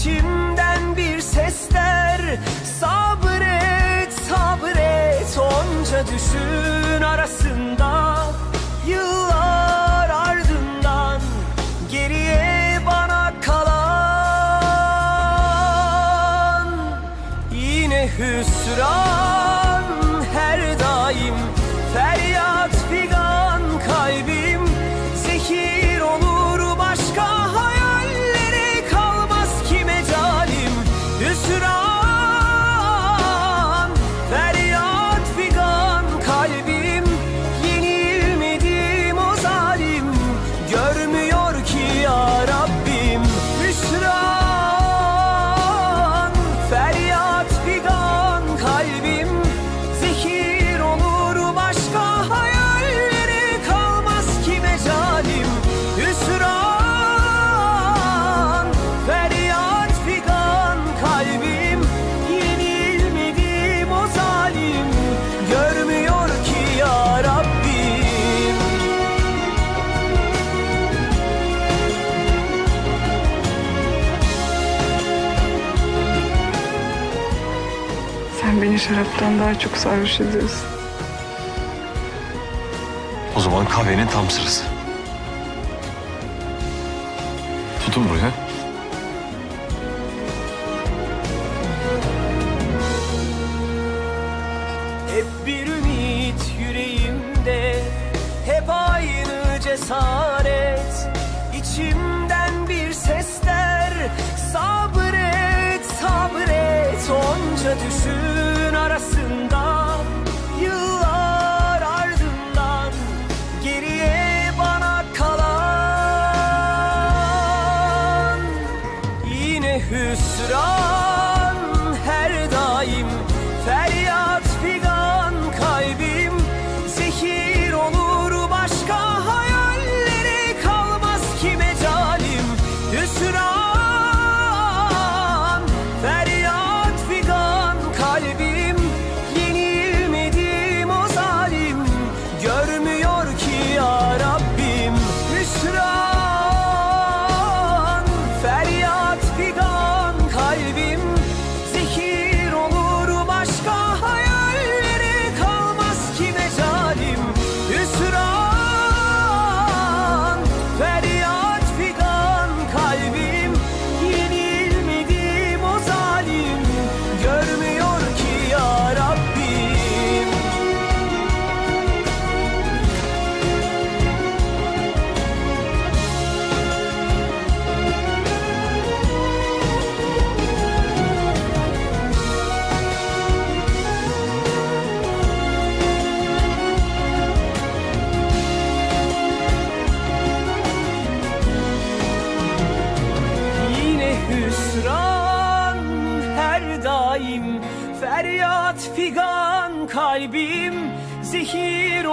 İçimden bir sesler, sabret, sabret Onca düşün arasında, yıllar ardından Geriye bana kalan. Yine hüsran şaraptan daha çok sarhoş ediyorsun. O zaman kahvenin tam sırası. Tutun buraya. Hep bir ümit yüreğimde Hep aynı cesaret İçimden bir sesler Sabret, sabret Onca düşün hüsran her daim. Feryat figan kalbim Zehir olur başka hayallere kalmaz ki mecalim. Hüsran feryat figan kalbim Yenilmedim o zalim. Görmüyor ki ya hüsran her daim. Feryat figan kalbim Zehir